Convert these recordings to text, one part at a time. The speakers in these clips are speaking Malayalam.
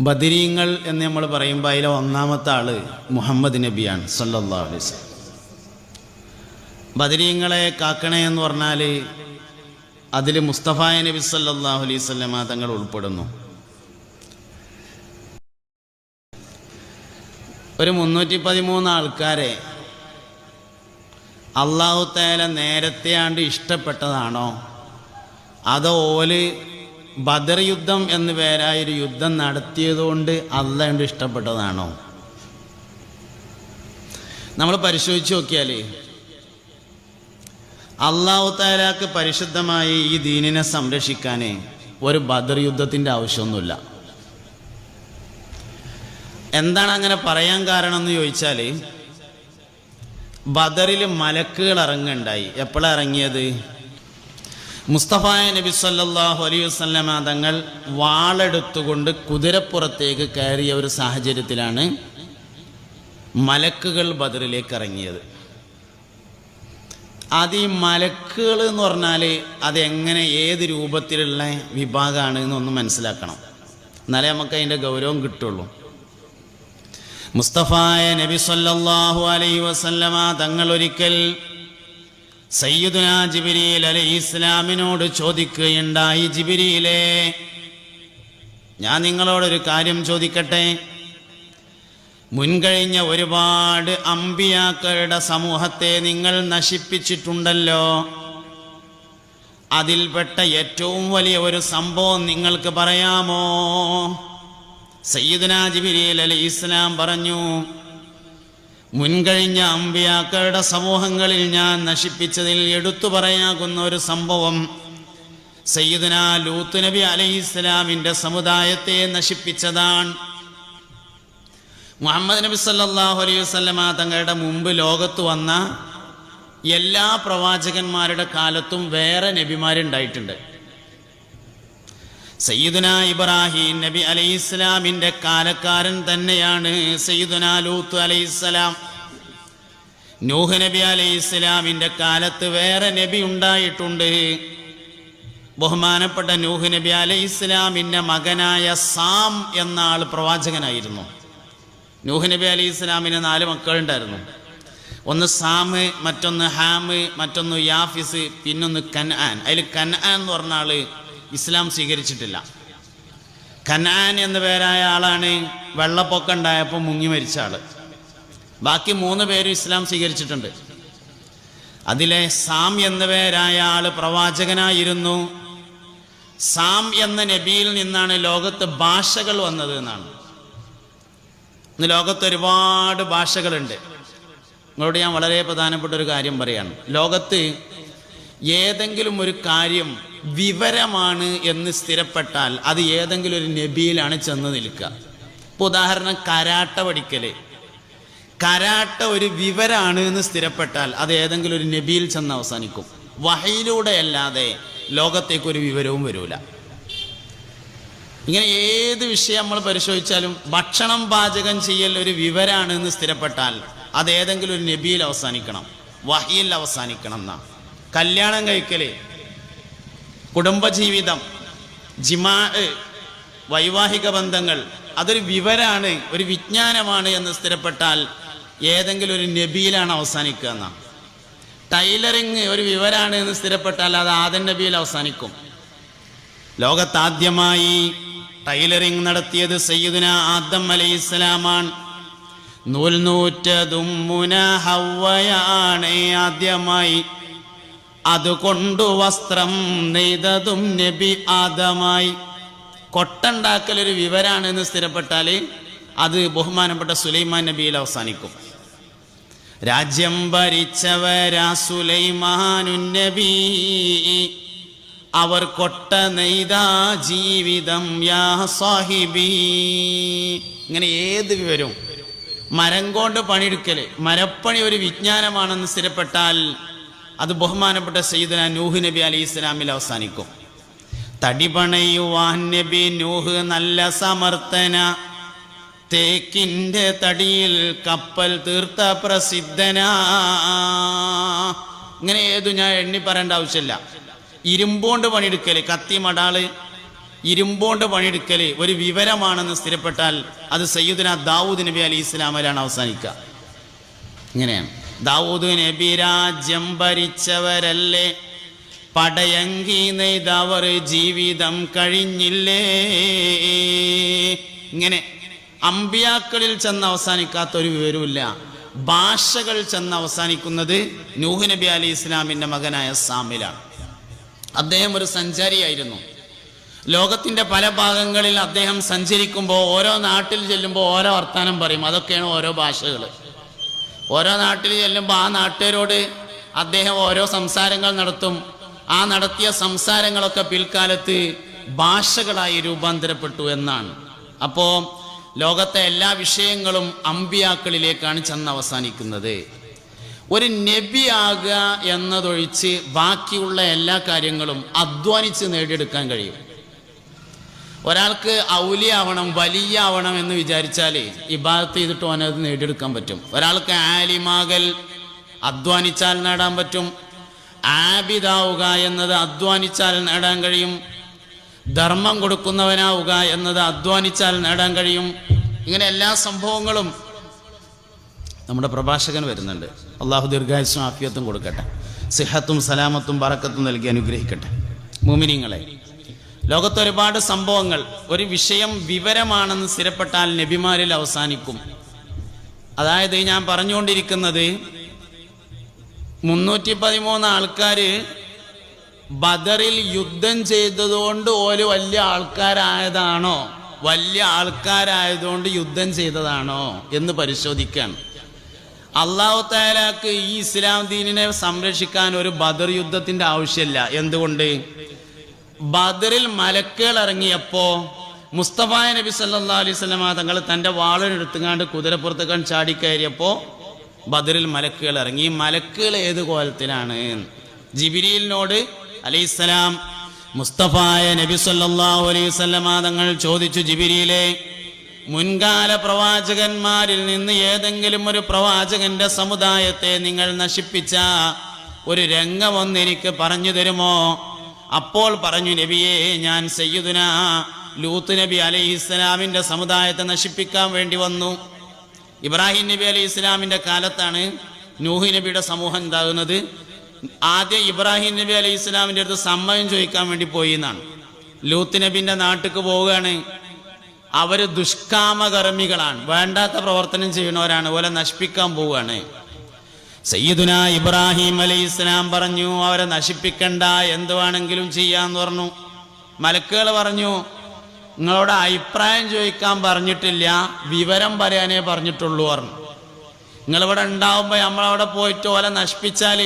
ബദിരീങ്ങൾ എന്ന് നമ്മൾ പറയുമ്പോൾ അതിലെ ഒന്നാമത്തെ ആൾ മുഹമ്മദ് നബിയാണ് അലൈഹി വസല്ലം. ബദിരീങ്ങളെ കാക്കണേ എന്ന് പറഞ്ഞാൽ അതിൽ മുസ്തഫായ നബി സല്ലല്ലാഹു അലൈഹി വസല്ലമ തങ്ങൾ ഉൾപ്പെടുന്നു. ഒരു മുന്നൂറ്റി പതിമൂന്ന് ആൾക്കാരെ അള്ളാഹു തേല നേരത്തെ ഇഷ്ടപ്പെട്ടതാണോ? അതോ ഓൽ ബദർ യുദ്ധം എന്ന് പേരായൊരു യുദ്ധം നടത്തിയതുകൊണ്ട് അല്ലാണ്ട് ഇഷ്ടപ്പെട്ടതാണോ? നമ്മൾ പരിശോധിച്ച് നോക്കിയാൽ അള്ളാഹു താലാക്ക് പരിശുദ്ധമായി ഈ ദീനിനെ സംരക്ഷിക്കാൻ ഒരു ബദർ യുദ്ധത്തിന്റെ ആവശ്യമൊന്നുമില്ല. എന്താണ് അങ്ങനെ പറയാൻ കാരണം എന്ന് ചോദിച്ചാൽ ബദറിൽ മലക്കുകൾ ഇറങ്ങുണ്ടായി എപ്പോഴാണ് ഇറങ്ങിയത്? മുസ്തഫായ നബി സല്ലാഹു അലൈഹി വസല്ലമ തങ്ങൾ വാളെടുത്തുകൊണ്ട് കുതിരപ്പുറത്തേക്ക് കയറിയ ഒരു സാഹചര്യത്തിലാണ് മലക്കുകൾ ബദറിലേക്ക് ഇറങ്ങിയത്. അത് ഈ മലക്കുകൾ എന്ന് പറഞ്ഞാൽ അതെങ്ങനെ ഏത് രൂപത്തിലുള്ള വിഭാഗമാണ് എന്നൊന്ന് മനസ്സിലാക്കണം. എന്നാലേ നമുക്ക് അതിന്റെ ഗൗരവം കിട്ടുള്ളൂ. മുസ്തഫായ നബി സല്ലാഹു അലൈഹി വസല്ലമ തങ്ങൾ ഒരിക്കൽ സയ്യിദുന ജിബിരിയിൽ അലി ഇസ്ലാമിനോട് ചോദിക്കുകയുണ്ടായി ജിബിരിയിലെ ഞാൻ നിങ്ങളോടൊരു കാര്യം ചോദിക്കട്ടെ? മുൻകഴിഞ്ഞ ഒരുപാട് അമ്പിയാക്കളുടെ സമൂഹത്തെ നിങ്ങൾ നശിപ്പിച്ചിട്ടുണ്ടല്ലോ. അതിൽപ്പെട്ട ഏറ്റവും വലിയ ഒരു സംഭവം നിങ്ങൾക്ക് പറയാമോ? സയ്യിദുന ജിബിരിയിൽ അലി ഇസ്ലാം പറഞ്ഞു മുൻകഴിഞ്ഞ അമ്പിയാക്കളുടെ സമൂഹങ്ങളിൽ ഞാൻ നശിപ്പിച്ചതിൽ എടുത്തു പറയാകുന്ന ഒരു സംഭവം സയ്യിദന ലൂത്ത് നബി അലൈഹി ഇസ്ലാമിന്റെ സമുദായത്തെ നശിപ്പിച്ചതാണ്. മുഹമ്മദ് നബി സല്ലാഹു അലൈഹി വസ്ലമ തങ്ങളുടെ മുമ്പ് ലോകത്ത് വന്ന എല്ലാ പ്രവാചകന്മാരുടെ കാലത്തും വേറെ നബിമാരുണ്ടായിട്ടുണ്ട്. സയ്യിദുന ഇബ്രാഹിം നബി അലൈഹി ഇസ്ലാമിന്റെ കാലക്കാരൻ തന്നെയാണ് സയ്യിദുന ലൂത്ത് അലൈഹി ഇസ്ലാം നൂഹ് നബി അലൈഹി ഇസ്ലാമിന്റെ കാലത്ത് വേറെ നബി ഉണ്ടായിട്ടുണ്ട്. ബഹുമാനപ്പെട്ട നൂഹ് നബി അലൈഹി ഇസ്ലാമിന്റെ മകനായ സാം എന്ന ആൾ പ്രവാചകനായിരുന്നു. നൂഹ് നബി അലൈഹി ഇസ്ലാമിന് നാല് മക്കളുണ്ടായിരുന്നു. ഒന്ന് സാമ് മറ്റൊന്ന് ഹാമ് മറ്റൊന്ന് യാഫിസ് പിന്നൊന്ന് കൻആൻ. അതിൽ കൻആൻ എന്ന് പറഞ്ഞ ഇസ്ലാം സ്വീകരിച്ചിട്ടില്ല. കനാൻ എന്ന പേരായ ആളാണ് വെള്ളപ്പൊക്കം ഉണ്ടായപ്പോൾ മുങ്ങി മരിച്ച ആൾ. ബാക്കി മൂന്ന് പേരും ഇസ്ലാം സ്വീകരിച്ചിട്ടുണ്ട്. അതിലെ സാം എന്ന പേരായ ആൾ പ്രവാചകനായിരുന്നു. സാം എന്ന നബിയിൽ നിന്നാണ് ലോകത്ത് ഭാഷകൾ വന്നത് എന്നാണ്. ഇന്ന് ലോകത്ത് ഒരുപാട് ഭാഷകളുണ്ട്. നിങ്ങളോട് ഞാൻ വളരെ പ്രധാനപ്പെട്ട ഒരു കാര്യം പറയാണ് ലോകത്ത് ഏതെങ്കിലും ഒരു കാര്യം വിവരമാണ് എന്ന് സ്ഥിരപ്പെട്ടാൽ അത് ഏതെങ്കിലും ഒരു നബിയിലാണ് ചെന്ന് നിൽക്കുക. ഇപ്പോൾ ഉദാഹരണം കരാട്ട പഠിക്കൽ. കരാട്ട ഒരു വിവരമാണ് എന്ന് സ്ഥിരപ്പെട്ടാൽ അത് ഏതെങ്കിലും ഒരു നബിയിൽ ചെന്ന് അവസാനിക്കും. വഹയിലൂടെ അല്ലാതെ ലോകത്തേക്ക് ഒരു വിവരവും വരൂല. ഇങ്ങനെ ഏത് വിഷയം നമ്മൾ പരിശോധിച്ചാലും ഭക്ഷണം പാചകം ചെയ്യൽ ഒരു വിവരമാണ് എന്ന് സ്ഥിരപ്പെട്ടാൽ അത് ഏതെങ്കിലും ഒരു നബിയിൽ അവസാനിക്കണം. വഹിയിൽ അവസാനിക്കണം എന്നാ കല്യാണം കഴിക്കൽ കുടുംബജീവിതം ജിമാ വൈവാഹിക ബന്ധങ്ങൾ അതൊരു വിവരാണ് ഒരു വിജ്ഞാനമാണ് എന്ന് സ്ഥിരപ്പെട്ടാൽ ഏതെങ്കിലും ഒരു നബിയിലാണ് അവസാനിക്കുക എന്നാണ് ടൈലറിങ് ഒരു വിവരാണ് എന്ന് സ്ഥിരപ്പെട്ടാൽ അത് ആദൻ നബിയിൽ അവസാനിക്കും. ലോകത്താദ്യമായി ടൈലറിങ് നടത്തിയത് സയ്യിദുന ആദം അലൈഹി ഇസ്ലാമാണ് നൂൽ നൂറ്റതും മുന ഹവ്വയാണ് ആദ്യമായി അതുകൊണ്ടു വസ്ത്രം നെയ്തതും നബി ആദമായി. കൊട്ടുണ്ടാക്കൽ ഒരു വിവരാണ് എന്ന് സ്ഥിരപ്പെട്ടാൽ അത് ബഹുമാനപ്പെട്ട സുലൈമാൻ നബിയിൽ അവസാനിക്കും. രാജ്യം ഭരിച്ചവരാ സുലൈമാനു നബി. അവർ കൊട്ട നെയ്ത ജീവിതം യാ സാഹിബി. ഇങ്ങനെ ഏത് വിവരവും. മരം കൊണ്ട് പണിയെടുക്കൽ. മരപ്പണി ഒരു വിജ്ഞാനമാണെന്ന് സ്ഥിരപ്പെട്ടാൽ അത് ബഹുമാനപ്പെട്ട സയ്യിദന നൂഹ് നബി അലി ഇസ്ലാമിൽ അവസാനിക്കും. തടി പണയുവാൻ നബി നൂഹ് നല്ല സമർത്ഥന. തേക്കിന്റെ തടിയിൽ കപ്പൽ തീർത്ത പ്രസിദ്ധന. ഇങ്ങനെ ഏതു ഞാൻ എണ്ണി പറയേണ്ട ആവശ്യമില്ല. ഇരുമ്പോണ്ട് പണിയെടുക്കൽ കത്തി മടാൾ. ഇരുമ്പോണ്ട് പണിയെടുക്കൽ ഒരു വിവരമാണെന്ന് സ്ഥിരപ്പെട്ടാൽ അത് സയ്യിദന ദാവൂദ് നബി അലി ഇസ്ലാമിലാണ് അവസാനിക്കുക. ഇങ്ങനെയാണ്. ദാവൂദ് നബി ഭരിച്ചവരല്ലേ? പടയങ്കി നെയ്തവർ ജീവിതം കഴിഞ്ഞില്ലേ? ഇങ്ങനെ അമ്പിയാക്കളിൽ ചെന്ന് അവസാനിക്കാത്ത ഒരു വിവരമില്ല ഭാഷകൾ ചെന്ന് അവസാനിക്കുന്നത് നൂഹ് നബി അലി ഇസ്ലാമിന്റെ മകനായ സാമിലാണ്. അദ്ദേഹം ഒരു സഞ്ചാരിയായിരുന്നു. ലോകത്തിന്റെ പല ഭാഗങ്ങളിൽ അദ്ദേഹം സഞ്ചരിക്കുമ്പോൾ ഓരോ നാട്ടിൽ ചെല്ലുമ്പോൾ ഓരോ വർത്താനം പറയും. അതൊക്കെയാണ് ഓരോ ഭാഷകൾ ഓരോ നാട്ടിൽ ചെല്ലുമ്പോൾ ആ നാട്ടുകാരോട് അദ്ദേഹം ഓരോ സംസാരങ്ങൾ നടത്തും. ആ നടത്തിയ സംസാരങ്ങളൊക്കെ പിൽക്കാലത്ത് ഭാഷകളായി രൂപാന്തരപ്പെട്ടു എന്നാണ്. അപ്പോൾ ലോകത്തെ എല്ലാ വിഷയങ്ങളും അമ്പിയാക്കളിലേക്കാണ് ചെന്ന് അവസാനിക്കുന്നത് ഒരു നബിയാകുക എന്നതൊഴിച്ച് ബാക്കിയുള്ള എല്ലാ കാര്യങ്ങളും അധ്വാനിച്ച് നേടിയെടുക്കാൻ കഴിയും. ഒരാൾക്ക് ഔലിയാവണം വലിയാവണം എന്ന് വിചാരിച്ചാൽ ഇബാദത്ത് ചെയ്തിട്ട് ഓനത് നേടിയെടുക്കാൻ പറ്റും. ഒരാൾക്ക് ആലിമാകൽ അധ്വാനിച്ചാൽ നേടാൻ പറ്റും. ആബിദാവുക എന്നത് അധ്വാനിച്ചാൽ നേടാൻ കഴിയും. ധർമ്മം കൊടുക്കുന്നവനാവുക എന്നത് അധ്വാനിച്ചാൽ നേടാൻ കഴിയും. ഇങ്ങനെ എല്ലാ സംഭവങ്ങളും നമ്മുടെ പ്രഭാഷകൻ വരുന്നുണ്ട്. അള്ളാഹു ദീർഘായുസും ആഫിയത്തും കൊടുക്കട്ടെ. സിഹത്തും സലാമത്തും പറക്കത്തും നൽകി അനുഗ്രഹിക്കട്ടെ. മുമിനിങ്ങളെ ലോകത്ത് ഒരുപാട് സംഭവങ്ങൾ. ഒരു വിഷയം വിവരമാണെന്ന് സ്ഥിരപ്പെട്ടാൽ നബിമാരിൽ അവസാനിക്കും. അതായത് ഞാൻ പറഞ്ഞുകൊണ്ടിരിക്കുന്നത് മുന്നൂറ്റി പതിമൂന്ന് ആൾക്കാർ ബദറിൽ യുദ്ധം ചെയ്തതുകൊണ്ട് ഓൽ വലിയ ആൾക്കാരായതാണോ? വലിയ ആൾക്കാരായതുകൊണ്ട് യുദ്ധം ചെയ്തതാണോ എന്ന് പരിശോധിക്കാണ്. അള്ളാഹു താലാക്ക് ഈ ഇസ്ലാം ദീനിനെ സംരക്ഷിക്കാൻ ഒരു ബദർ യുദ്ധത്തിന്റെ ആവശ്യമില്ല. എന്തുകൊണ്ട്? ബദറിൽ മലക്കുകൾ ഇറങ്ങിയപ്പോ മുസ്തഫ നബി സല്ലാ അലൈഹി സ്വലമ തങ്ങൾ തന്റെ വാളിനെടുത്തുങ്ങാണ്ട് കുതിരപ്പുറത്തേക്കാൻ ചാടിക്കയറിയപ്പോ ബദറിൽ മലക്കുകൾ ഇറങ്ങി മലക്കുകൾ ഏത് കോലത്തിലാണ്? ജിബിരിയിലിനോട് അലൈഹിസ്സലാം മുസ്തഫായ നബി സല്ലല്ലാഹു അലൈഹി വസല്ലമ തങ്ങൾ ചോദിച്ചു ജിബിരിയിലെ മുൻകാല പ്രവാചകന്മാരിൽ നിന്ന് ഏതെങ്കിലും ഒരു പ്രവാചകന്റെ സമുദായത്തെ നിങ്ങൾ നശിപ്പിച്ച ഒരു രംഗം ഒന്ന് എനിക്ക് പറഞ്ഞു തരുമോ? അപ്പോൾ പറഞ്ഞു നബിയെ ഞാൻ സയ്യിദുന ലൂത്ത് നബി അലൈഹി ഇസ്ലാമിന്റെ സമുദായത്തെ നശിപ്പിക്കാൻ വേണ്ടി വന്നു. ഇബ്രാഹിം നബി അലൈഹി ഇസ്ലാമിന്റെ കാലത്താണ് നൂഹി നബിയുടെ സമൂഹം ഉണ്ടാകുന്നത് ആദ്യം ഇബ്രാഹിം നബി അലൈഹി ഇസ്ലാമിന്റെ അടുത്ത് സമ്മതം ചോദിക്കാൻ വേണ്ടി പോയി എന്നാണ്. ലൂത്ത് നബിന്റെ നാട്ടിക്ക് പോവുകയാണ്. അവർ ദുഷ്കാമകർമ്മികളാണ്. വേണ്ടാത്ത പ്രവർത്തനം ചെയ്യുന്നവരാണ്. ഓലെ നശിപ്പിക്കാൻ പോവുകയാണ്. സയ്യിദുന ഇബ്രാഹിം അലൈഹി ഇസ്ലാം പറഞ്ഞു അവരെ നശിപ്പിക്കണ്ട എന്തുവാണെങ്കിലും ചെയ്യാന്ന് പറഞ്ഞു. മലക്കുകൾ പറഞ്ഞു നിങ്ങളോട് അഭിപ്രായം ചോദിക്കാൻ പറഞ്ഞിട്ടില്ല വിവരം പറയാനേ പറഞ്ഞിട്ടുള്ളൂ പറഞ്ഞു. നിങ്ങളിവിടെ ഉണ്ടാവുമ്പോൾ നമ്മളവിടെ പോയിട്ട് ഓലെ നശിപ്പിച്ചാൽ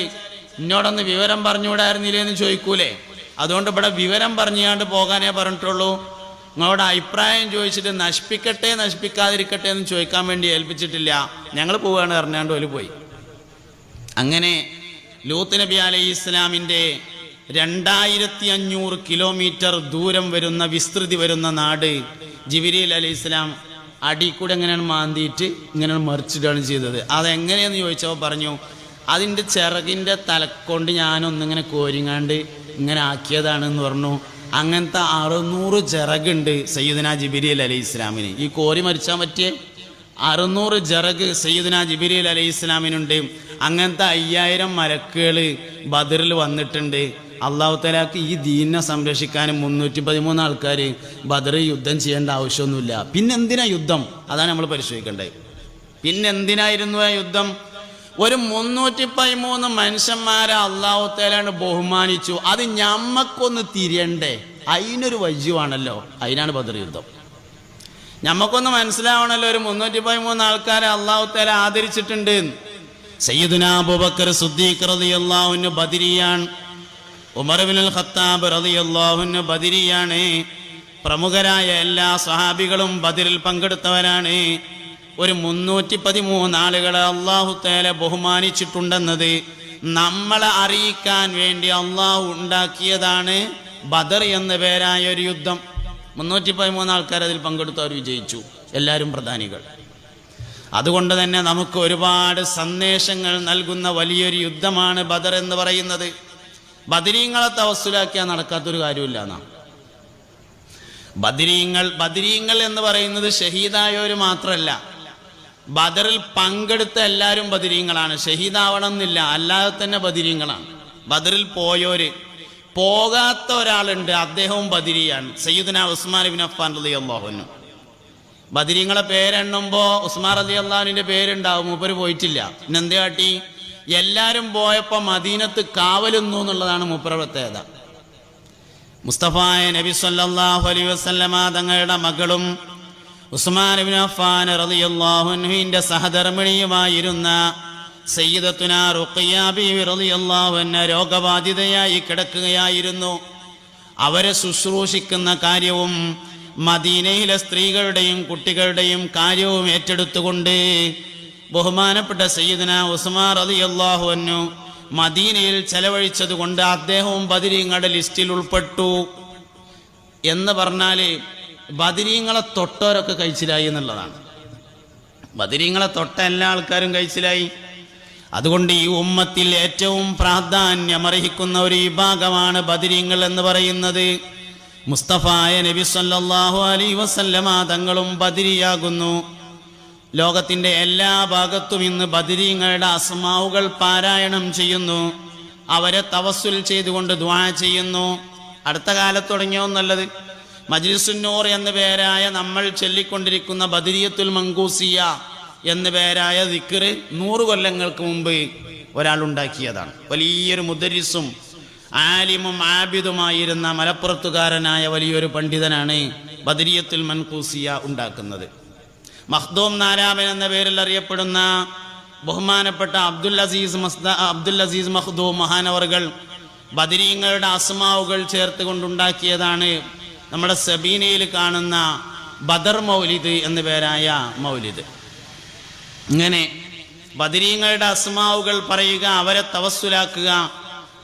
എന്നോടൊന്ന് വിവരം പറഞ്ഞുകൂടായിരുന്നില്ലേ എന്ന് ചോദിക്കൂലേ? അതുകൊണ്ട് ഇവിടെ വിവരം പറഞ്ഞുകൊണ്ട് പോകാനേ പറഞ്ഞിട്ടുള്ളൂ. നിങ്ങളോട് അഭിപ്രായം ചോദിച്ചിട്ട് നശിപ്പിക്കട്ടെ നശിപ്പിക്കാതിരിക്കട്ടെ എന്ന് ചോദിക്കാൻ വേണ്ടി ഏൽപ്പിച്ചിട്ടില്ല. ഞങ്ങൾ പോവുകയാണ് പറഞ്ഞാണ്ട് ഓൽ പോയി. അങ്ങനെ ലൂത്ത് നബി അലൈഹി ഇസ്ലാമിന്റെ രണ്ടായിരത്തി അഞ്ഞൂറ് കിലോമീറ്റർ ദൂരം വരുന്ന വിസ്തൃതി വരുന്ന നാട് ജിബിരിൽ അലൈഹി ഇസ്ലാം അടി കൂടെ എങ്ങനെയാണ് മാന്തിയിട്ട് ഇങ്ങനെയാണ് മറിച്ചിട്ടാണ് ചെയ്തത്. അതെങ്ങനെയെന്ന് ചോദിച്ചപ്പോൾ പറഞ്ഞു അതിന്റെ ചിറകിന്റെ തലക്കൊണ്ട് ഞാനൊന്നിങ്ങനെ കോരിങ്ങാണ്ട് ഇങ്ങനെ ആക്കിയതാണെന്ന് പറഞ്ഞു. അങ്ങനത്തെ അറുന്നൂറ് ചിറകുണ്ട് സയ്യിദന ജിബിരിൽ അലൈഹി ഇസ്ലാമിന്. ഈ കോരി മരിച്ചാൻ പറ്റിയേ? അറുന്നൂറ് ജറക് സയ്യിദന ജിബിരിൽ അലൈഹി ഇസ്ലാമിനുണ്ട്. അങ്ങനത്തെ അയ്യായിരം മലക്കുകൾ ബദറിൽ വന്നിട്ടുണ്ട്. അള്ളാഹു തലാക്ക് ഈ ദീനിനെ സംരക്ഷിക്കാനും മുന്നൂറ്റി പതിമൂന്ന് ആൾക്കാർ ബദർ യുദ്ധം ചെയ്യേണ്ട ആവശ്യമൊന്നുമില്ല. പിന്നെന്തിനാ യുദ്ധം? അതാണ് നമ്മൾ പരിശോധിക്കേണ്ടത്. പിന്നെന്തിനായിരുന്നു ആ യുദ്ധം? ഒരു മുന്നൂറ്റി പതിമൂന്ന് മനുഷ്യന്മാരെ അള്ളാഹു തലാണ് ബഹുമാനിച്ചു. അത് ഞമ്മക്കൊന്ന് തിരിയണ്ടേ? അതിനൊരു വജ്യുവാണല്ലോ അതിനാണ് ബദർ യുദ്ധം. ഞമ്മക്കൊന്ന് മനസ്സിലാവണല്ലോ ഒരു മുന്നൂറ്റി പതിമൂന്ന് ആൾക്കാരെ അള്ളാഹു തല ആദരിച്ചിട്ടുണ്ട്. സയ്യിദുനാബുബക്കർ സുദ്ദീഖ് റളിയല്ലാഹുവിന് ബദിരിയാണ്. ഉമർ ഖത്താബ് ഖത്താബ് അള്ളാഹുന് ബദിരിയാണ്. പ്രമുഖരായ എല്ലാ സഹാബികളും ബദിരിൽ പങ്കെടുത്തവരാണ്. ഒരു മുന്നൂറ്റി പതിമൂന്ന് ആളുകളെ അള്ളാഹു തേല ബഹുമാനിച്ചിട്ടുണ്ടെന്നത് നമ്മളെ അറിയിക്കാൻ വേണ്ടി അള്ളാഹു ഉണ്ടാക്കിയതാണ് ബദർ എന്ന പേരായ ഒരു യുദ്ധം. മുന്നൂറ്റി പതിമൂന്ന് ആൾക്കാർ അതിൽ പങ്കെടുത്തവർ വിജയിച്ചു. എല്ലാവരും പ്രധാനികൾ. അതുകൊണ്ട് തന്നെ നമുക്ക് ഒരുപാട് സന്ദേശങ്ങൾ നൽകുന്ന വലിയൊരു യുദ്ധമാണ് ബദർ എന്ന് പറയുന്നത്. ബദരീങ്ങളെ തവസ്സുലാക്കിയാൽ നടക്കാത്തൊരു കാര്യമില്ല എന്നാ. ബദരീങ്ങൾ ബദരീങ്ങൾ എന്ന് പറയുന്നത് ഷഹീദായവർ മാത്രമല്ല ബദറിൽ പങ്കെടുത്ത എല്ലാവരും ബദരീങ്ങളാണ്. ഷഹീദാവണം എന്നില്ല അല്ലാതെ തന്നെ ബദരീങ്ങളാണ്. ബദറിൽ പോയോര് പോകാത്ത ഒരാളുണ്ട് അദ്ദേഹവും ബദിരിയാണ്. Sayyidna Usman bin Affan Ali അള്ളാഹുനു ബദിരിങ്ങളെ പേരെണ്ണുമ്പോൾ ഉസ്മാൻ അലി അള്ളാഹുവിന്റെ പേരുണ്ടാവും. മൂപ്പര് പോയിട്ടില്ല. പിന്നെന്ത് കാട്ടി? എല്ലാവരും പോയപ്പോൾ മദീനത്ത് കാവലുന്നു എന്നുള്ളതാണ് മൂപ്പര പ്രത്യേകത. മുസ്തഫായ നബി സല്ലാഹു അലൈഹി വസല്ലമ തങ്ങളുടെ മകളും ഉസ്മാൻ ബിൻ അഫ്ഫാൻ റളിയല്ലാഹു അൻഹുവിന്റെ സഹധർമ്മിണിയുമായിരുന്ന രോഗബാധിതയായി കിടക്കുകയായിരുന്നു. അവരെ ശുശ്രൂഷിക്കുന്ന കാര്യവും മദീനയിലെ സ്ത്രീകളുടെയും കുട്ടികളുടെയും കാര്യവും ഏറ്റെടുത്തുകൊണ്ട് ബഹുമാനപ്പെട്ട സയ്യിദന ഉസ്മാൻ റളിയല്ലാഹു അൻഹു മദീനയിൽ ചെലവഴിച്ചതുകൊണ്ട് അദ്ദേഹവും ബദിരീങ്ങളുടെ ലിസ്റ്റിൽ ഉൾപ്പെട്ടു. എന്ന് പറഞ്ഞാൽ ബദിരീങ്ങളെ തൊട്ടവരൊക്കെ കഴിച്ചിലായി എന്നുള്ളതാണ്. ബദിരീങ്ങളെ തൊട്ട എല്ലാ ആൾക്കാരും കഴിച്ചിലായി. അതുകൊണ്ട് ഈ ഉമ്മത്തിൽ ഏറ്റവും പ്രാധാന്യം അർഹിക്കുന്ന ഒരു വിഭാഗമാണ് ബദിരീങ്ങൾ എന്ന് പറയുന്നത്. മുസ്തഫായ നബി സല്ലാഹു അലൈ വസല്ലമ തങ്ങളും ബദിരിയാകുന്നു. ലോകത്തിന്റെ എല്ലാ ഭാഗത്തും ഇന്ന് ബദിരീങ്ങളുടെ അസ്മാവുകൾ പാരായണം ചെയ്യുന്നു. അവരെ തവസ്സുൽ ചെയ്തുകൊണ്ട് ദ്വാ ചെയ്യുന്നു. അടുത്ത കാലത്ത് തുടങ്ങിയോ നല്ലത്. മജ്ലിസുന്നൂർ എന്ന പേരായ നമ്മൾ ചൊല്ലിക്കൊണ്ടിരിക്കുന്ന ബദിരിയത്തുൽ മങ്കൂസിയ. എന്ന പേരായ ദിക്കറ് നൂറ് കൊല്ലങ്ങൾക്ക് മുമ്പ് ഒരാൾ ഉണ്ടാക്കിയതാണ് വലിയൊരു മുദരിസും ആലിമും ആബിദുമായിരുന്ന മലപ്പുറത്തുകാരനായ വലിയൊരു പണ്ഡിതനാണ് ബദരിയത്തുൽ മൻകൂസിയ ഉണ്ടാക്കുന്നത്. മഹ്ദോം നാരാമൻ എന്ന പേരിൽ അറിയപ്പെടുന്ന ബഹുമാനപ്പെട്ട അബ്ദുൽ അസീസ് മസ്ദ അബ്ദുൽ അസീസ് മഹ്ദൂം മഹാനവറുകൾ ബദരീങ്ങളുടെ അസ്മാവുകൾ ചേർത്ത് കൊണ്ടുണ്ടാക്കിയതാണ് നമ്മുടെ സബീനയിൽ കാണുന്ന ബദർ മൗലിദ് എന്ന പേരായ മൗലിദ്. ഇങ്ങനെ ബദരീങ്ങളുടെ അസ്മാവുകൾ പറയുക അവരെ തവസ്സുലാക്കുക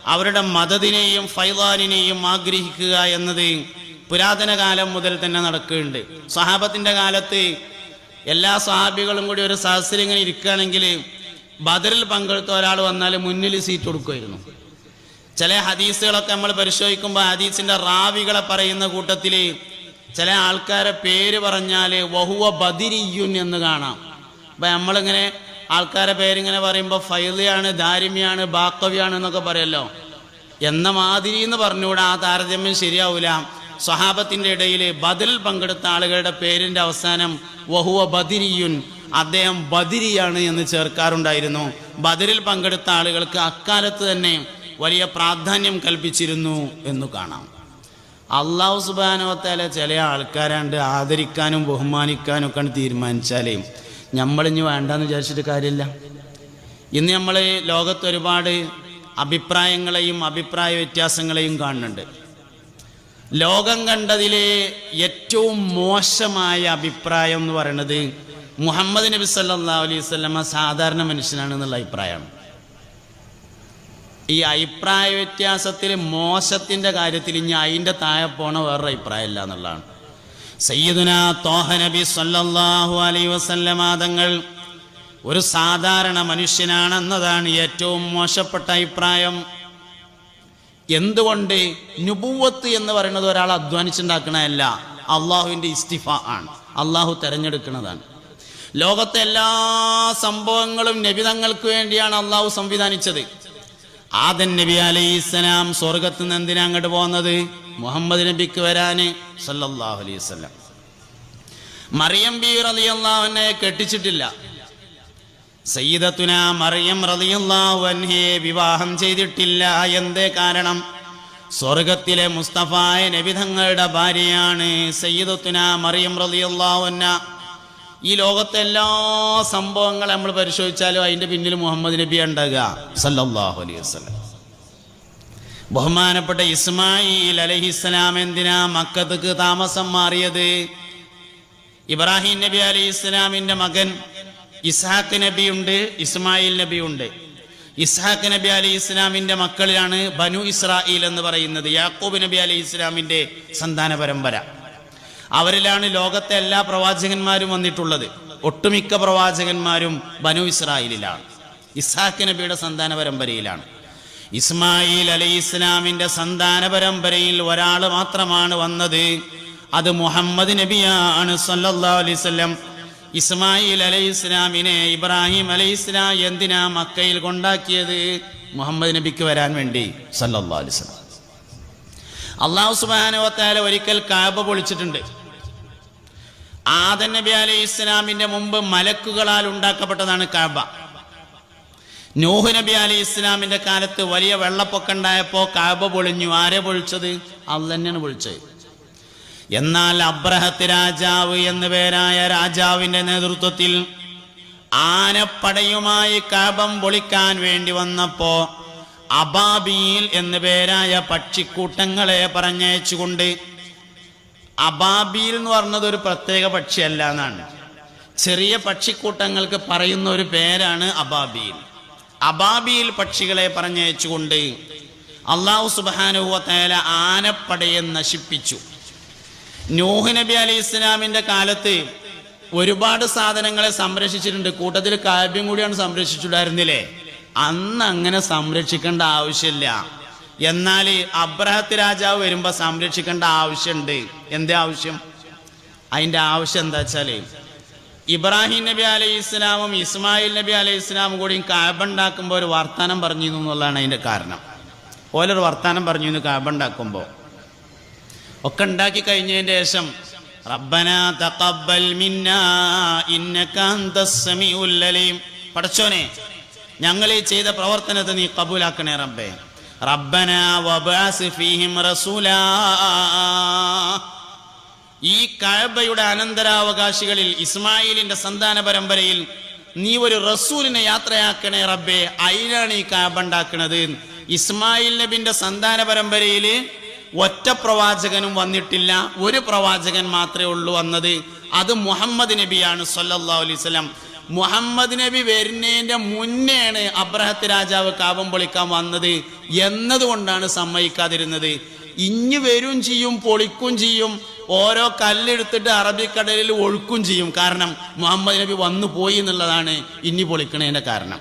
അവരുടെ മതത്തിനെയും ഫൈലാനിനെയും ആഗ്രഹിക്കുക എന്നത് പുരാതന കാലം മുതൽ തന്നെ നടക്കുന്നുണ്ട്. സഹാബത്തിന്റെ കാലത്ത് എല്ലാ സഹാബികളും കൂടി ഒരു സഹസ്രം ഇങ്ങനെ ഇരിക്കുകയാണെങ്കിൽ ബദറിൽ പങ്കെടുത്ത ഒരാൾ വന്നാൽ മുന്നിൽ സീറ്റ് കൊടുക്കുമായിരുന്നു. ചില ഹദീസുകളൊക്കെ നമ്മൾ പരിശോധിക്കുമ്പോൾ ഹദീസിന്റെ റാവികളെ പറയുന്ന കൂട്ടത്തിൽ ചില ആൾക്കാരെ പേര് പറഞ്ഞാൽ വഹുവ ബദിരിയുൻ എന്ന് കാണാം. അപ്പം നമ്മളിങ്ങനെ ആൾക്കാരെ പേരിങ്ങനെ പറയുമ്പോൾ ഫൈലിയാണ് ദാരിമിയാണ് ബാക്കവിയാണ് എന്നൊക്കെ പറയല്ലോ. എന്ന മാതിരി എന്ന് പറഞ്ഞുകൂടെ ആ താരതമ്യം ശരിയാവില്ല സ്വഹാബത്തിന്റെ ഇടയിൽ ബദലിൽ പങ്കെടുത്ത ആളുകളുടെ പേരിന്റെ അവസാനം വഹുവ ബദിരിയുൻ അദ്ദേഹം ബദിരിയാണ് എന്ന് ചേർക്കാറുണ്ടായിരുന്നു. ബദറിൽ പങ്കെടുത്ത ആളുകൾക്ക് അക്കാലത്ത് തന്നെ വലിയ പ്രാധാന്യം കൽപ്പിച്ചിരുന്നു എന്ന് കാണാം. അള്ളാഹു സുബാനോത്തല ചില ആൾക്കാരാണ്ട് ആദരിക്കാനും ബഹുമാനിക്കാനും ഒക്കെ തീരുമാനിച്ചാലേ നമ്മളിഞ്ഞ് വേണ്ടെന്ന് വിചാരിച്ചിട്ട് കാര്യമില്ല. ഇന്ന് നമ്മൾ ലോകത്ത് ഒരുപാട് അഭിപ്രായങ്ങളെയും അഭിപ്രായ വ്യത്യാസങ്ങളെയും കാണുന്നുണ്ട്. ലോകം കണ്ടതിലെ ഏറ്റവും മോശമായ അഭിപ്രായം എന്ന് പറയുന്നത് മുഹമ്മദ് നബി സല്ലാ അലൈഹി സ്വലമ സാധാരണ മനുഷ്യനാണെന്നുള്ള അഭിപ്രായമാണ്. ഈ അഭിപ്രായ വ്യത്യാസത്തിൽ മോശത്തിന്റെ കാര്യത്തിൽ ഇനി അതിന്റെ താഴെ പോണ വേറൊരു അഭിപ്രായമില്ല എന്നുള്ളതാണ്. സയ്യിദുന തോഹ നബി സല്ലല്ലാഹു അലൈഹി വസല്ലമ തങ്ങൾ ഒരു സാധാരണ മനുഷ്യനാണെന്നതാണ് ഏറ്റവും മോശപ്പെട്ട അഭിപ്രായം. എന്തുകൊണ്ട് നുപൂവത്ത് എന്ന് പറയുന്നത് ഒരാൾ അധ്വാനിച്ചുണ്ടാക്കണതല്ല അള്ളാഹുവിന്റെ ഇസ്തിഫ ആണ് അള്ളാഹു തെരഞ്ഞെടുക്കുന്നതാണ് ലോകത്തെ എല്ലാ സംഭവങ്ങളും നബിതങ്ങൾക്ക് വേണ്ടിയാണ് അള്ളാഹു സംവിധാനിച്ചത്. ആദൻ നബി അലൈഹി സ്വലാം സ്വർഗത്ത് നിന്ന് എന്തിനാ അങ്ങോട്ട് പോകുന്നത് മുഹമ്മദ് നബിക്ക് വരാന് സല്ലല്ലാഹു അലൈഹി വസല്ലം. മറിയം ബി റളിയല്ലാഹുവിനെ കെട്ടിച്ചിട്ടില്ല. സയ്യിദത്തുന മറിയം റളിയല്ലാഹു അൻഹയെ വിവാഹം ചെയ്തിട്ടില്ല എന്തേ കാരണം? സ്വർഗത്തിലെ മുസ്തഫായ നബിതങ്ങളുടെ ഭാര്യയാണ് സയ്യിദത്തുന മറിയം റളിയല്ലാഹു അൻഹ. ഈ ലോകത്തെ എല്ലാ സംഭവങ്ങളും നമ്മൾ പരിശോധിച്ചാലും അതിന്റെ പിന്നിൽ മുഹമ്മദ് നബി ഉണ്ടാകുക. സല്ലല്ലാഹു അലൈഹി വസല്ലം. ബഹുമാനപ്പെട്ട ഇസ്മായിൽ അലഹിസ്സലാം എന്തിനാ മക്കത്തേക്ക് താമസം മാറിയത്? ഇബ്രാഹിം നബി അലി ഇസ്ലാമിന്റെ മകൻ ഇസ്ഹാഖ് നബിയുണ്ട് ഇസ്മായിൽ നബിയുണ്ട്. ഇസ്ഹാഖ് നബി അലി ഇസ്ലാമിന്റെ മക്കളിലാണ് ബനു ഇസ്രായിൽ എന്ന് പറയുന്നത് യാക്കൂബ് നബി അലി ഇസ്ലാമിന്റെ സന്താന പരമ്പര. അവരിലാണ് ലോകത്തെ എല്ലാ പ്രവാചകന്മാരും വന്നിട്ടുള്ളത്. ഒട്ടുമിക്ക പ്രവാചകന്മാരും ബനു ഇസ്രായേലിലാണ്. ഇസ്ഹാഖ് നബിയുടെ സന്താന പരമ്പരയിലാണ്. ഇസ്മായിൽ അലൈഹി ഇസ്ലാമിന്റെ സന്താന പരമ്പരയിൽ ഒരാൾ മാത്രമാണ് വന്നത്. അത് മുഹമ്മദ് നബിയാണ് സല്ലല്ലാഹു അലൈഹി വസല്ലം. ഇസ്മായിൽ അലൈഹി ഇസ്ലാമിനെ ഇബ്രാഹിം അലൈഹി ഇസ്ലാം എന്തിനാ മക്കയിൽ കൊണ്ടാക്കിയത്? മുഹമ്മദ് നബിക്ക് വരാൻ വേണ്ടി സല്ലല്ലാഹു അലൈഹി വസല്ലം. അള്ളാഹു സുബാനുവത്താല ഒരിക്കൽ കാബ പൊളിച്ചിട്ടുണ്ട്. ആദൻ നബി അലൈഹി ഇസ്ലാമിന്റെ മുമ്പ് മലക്കുകളാൽ ഉണ്ടാക്കപ്പെട്ടതാണ് കാബ. നൂഹ് നബി അലി ഇസ്ലാമിന്റെ കാലത്ത് വലിയ വെള്ളപ്പൊക്കം ഉണ്ടായപ്പോ കാബ പൊളിഞ്ഞു. ആരെ പൊളിച്ചത്? അത് തന്നെയാണ് പൊളിച്ചത്. എന്നാൽ അബ്രഹത്ത് രാജാവ് എന്ന് പേരായ രാജാവിന്റെ നേതൃത്വത്തിൽ ആനപ്പടയുമായി കാബം പൊളിക്കാൻ വേണ്ടി വന്നപ്പോൾ അബാബിയിൽ എന്ന് പേരായ പക്ഷിക്കൂട്ടങ്ങളെ പറഞ്ഞയച്ചുകൊണ്ട് അബാബിയിൽ എന്ന് പറഞ്ഞത് ഒരു പ്രത്യേക പക്ഷിയല്ല എന്നാണ്. ചെറിയ പക്ഷിക്കൂട്ടങ്ങൾക്ക് പറയുന്ന ഒരു പേരാണ് അബാബീൽ. അബാബീൽ പക്ഷികളെ പറഞ്ഞയച്ചുകൊണ്ട് അള്ളാഹു സുബാനുവത്തേല ആനപ്പടയെ നശിപ്പിച്ചു. നൂഹ് നബി അലി ഇസ്ലാമിന്റെ കാലത്ത് ഒരുപാട് സാധനങ്ങളെ സംരക്ഷിച്ചിട്ടുണ്ട്. കൂട്ടത്തിൽ കാവ്യം കൂടിയാണ് സംരക്ഷിച്ചിട്ടുണ്ടായിരുന്നില്ലേ? അന്ന് അങ്ങനെ സംരക്ഷിക്കേണ്ട ആവശ്യമില്ല. എന്നാൽ അബ്രഹത്ത് രാജാവ് വരുമ്പോ സംരക്ഷിക്കേണ്ട ആവശ്യമുണ്ട്. എന്തേ ആവശ്യം? അതിന്റെ ആവശ്യം എന്താ വെച്ചാൽ ഇബ്രാഹിം നബി അലൈഹി ഇസ്ലാമും ഇസ്മായിൽ നബി അലൈഹി ഇസ്ലാമും കൂടിയും കാബുണ്ടാക്കുമ്പോൾ ഒരു വർത്താനം പറഞ്ഞു എന്നുള്ളതാണ് അതിന്റെ കാരണം. ഓലൊരു വർത്താനം പറഞ്ഞു എന്ന് ഉണ്ടാക്കുമ്പോൾ ഒക്കെ ഉണ്ടാക്കി കഴിഞ്ഞതിന് ശേഷം റബ്ബന തഖബ്ബൽ മിന്നാ ഇന്നക അന്തസ് അലീം. ഞങ്ങൾ ഈ ചെയ്ത പ്രവർത്തനത്തെ നീ കബൂലാക്കണേ റബ്ബേ. റബ്ബന വബഅസ് ഫീഹിം റസൂലാ. ഈ കഅബയുടെ അനന്തരാവകാശികളിൽ ഇസ്മായിലിന്റെ സന്താന പരമ്പരയിൽ നീ ഒരു റസൂലിനെ യാത്രയാക്കണേ റബ്ബേ അയിലാണ് ഈ കഅബ ഉണ്ടാക്കുന്നത് ഇസ്മായിൽ നബിന്റെ സന്താന പരമ്പരയിൽ ഒറ്റ പ്രവാചകനും വന്നിട്ടില്ല ഒരു പ്രവാചകൻ മാത്രമേ ഉള്ളൂ വന്നത്. അത് മുഹമ്മദ് നബിയാണ് സല്ലല്ലാഹു അലൈഹി വസല്ലം. മുഹമ്മദ് നബി വരുന്നതിന്റെ മുന്നെയാണ് അബ്രഹത്ത് രാജാവ് കാപം പൊളിക്കാൻ വന്നത് എന്നതുകൊണ്ടാണ് സമ്മതിക്കാതിരുന്നത്. ഇഞ്ഞു വരും ചെയ്യും പൊളിക്കും ചെയ്യും ഓരോ കല്ലെടുത്തിട്ട് അറബിക്കടലിൽ ഒഴുക്കും ചെയ്യും. കാരണം മുഹമ്മദ് നബി വന്നു പോയി എന്നുള്ളതാണ് ഇനി പൊളിക്കണേന്റെ കാരണം.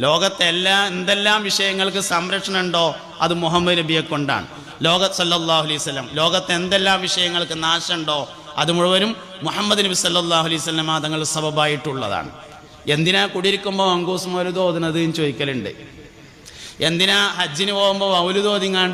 ലോകത്തെ എല്ലാ എന്തെല്ലാം വിഷയങ്ങൾക്ക് സംരക്ഷണം ഉണ്ടോ അത് മുഹമ്മദ് നബിയെ കൊണ്ടാണ്. ലോകത്ത് സല്ലാഹു അലൈഹി വസല്ലം ലോകത്തെ എന്തെല്ലാം വിഷയങ്ങൾക്ക് നാശമുണ്ടോ അത് മുഴുവനും മുഹമ്മദ് നബി സല്ലാഹു അലൈഹി സ്വലം തങ്ങൾ സബബായിട്ടുള്ളതാണ്. എന്തിനാ കുടിയിരിക്കുമ്പോൾ മങ്കൂസ് മൗലുദ് ഓതുന്നത് ചോദിക്കലുണ്ട്. എന്തിനാ ഹജ്ജിന് പോകുമ്പോൾ മൗലുദ് ഓതിങ്ങാണ്ട്